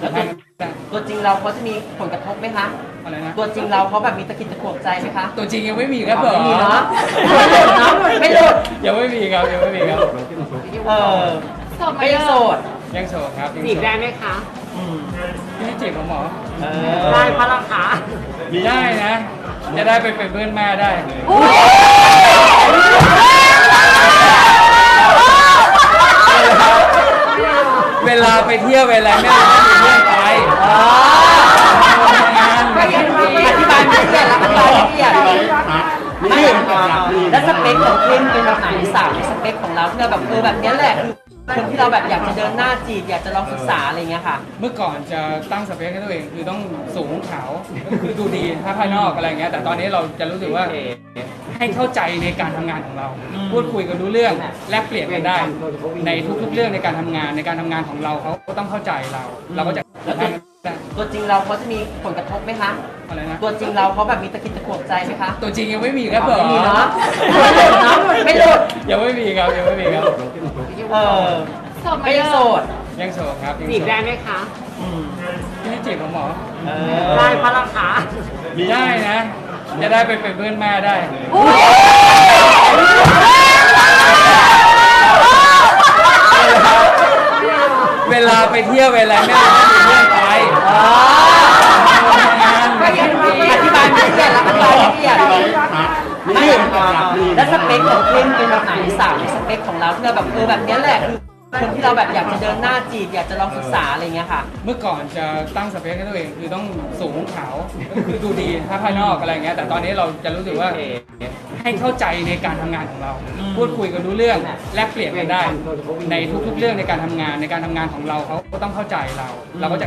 แล้วตัวตัวจริงเราเขาจะมีผลกระทบไหมคะ อะไรนะ ตัวจริงเราเขาแบบมีตะกิดตะขวงใจไหมคะตัวจริงยังไม่มีครับไม่มีผมเนาะไม่หลุดยังไม่มีครับยังไม่มีครับเออโสดไหมไม่ยังโสดยังโสดครับยังโสจีบได้ไหมคะ อืมไม่จีบผมหมอเอได้อพระราคาได้นะ จะได้ไปเป็นเพื่อนแม่ได้เวลาไปเที่ยวเวลาแม่ก็มีเพื่ อนไปอ๋อทำงานอธิบายไม่เครียดแล้วอธิบายไม่เครียดไม่แล้วสเปคของเข้มเป็นแบบไหนสาวในสเปคของเราที่เราแบบเออแบบเนี้ยแหละคือคนที่เราแบบอยากจะเดินหน้าจีบอยากจะลองศึกษาอะไรเงี้ยค่ะ เมื่อก่อนจะตั้งสเปคให้ตัวเองคือต้องสูงขาวคือดูดีถ้าภายนอกอะไรเงี้ยแต่ตอนนี้เราจะรู้สึกว่าให้เข้าใจในการทำงานของเรา พูดคุยกันรู้เรื่องแลกเปลี่ยนกันได้ ในทุกๆเรื่องในการทำงานในการทำงานของเราเขาก็ต้องเข้าใจเรา เราก็จะแล้ว ตัวตัวจริงเราเขาจะมีผลกระทบไหมคะ อะไรนะ ตัวจริงเราเขาแบบมีตะกิดตะขวงใจไหมคะตัวจริงยังไม่มีครับผมไม่มีเนาะไม่หลุดเนาะไม่หลุดยังไม่มีครับยังไม่มีครับเออโสดไหมไม่ยังโสดยังโสดครับยังโสจีบได้ไหมคะอืมไม่จีบผมหมอเอได้อพระราคาได้นะ จะได้ไปเป็นเพื่อนแม่ได้เวลาไปเที่ยวเวลาแม่ก็มีเพื่อนไป อธิบายไม่เครียดแล้วอธิบายไม่เรียดไม่แล้วสเปคของเข้มเป็นแบบไหนสาวในสเปคของเราที่เราแบบเออแบบเนี้ยแหละคือคนที่เราแบบอยากจะเดินหน้าจีบอยากจะลองศึกษาอะไรเงี้ยค่ะ เมื่อก่อนจะตั้งสเปคให้ตัวเองคือต้องสูงขาวคือดูดีถ้าภายนอกอะไรเงี้ยแต่ตอนนี้เราจะรู้สึกว่าให้เข้าใจในการทำงานของเรา พูดคุยกันรู้เรื่องแลกเปลี่ยนกันได้ ในทุกๆเรื่องในการทำงานในการทำงานของเราเขาก็ต้องเข้าใจเรา เราก็จะ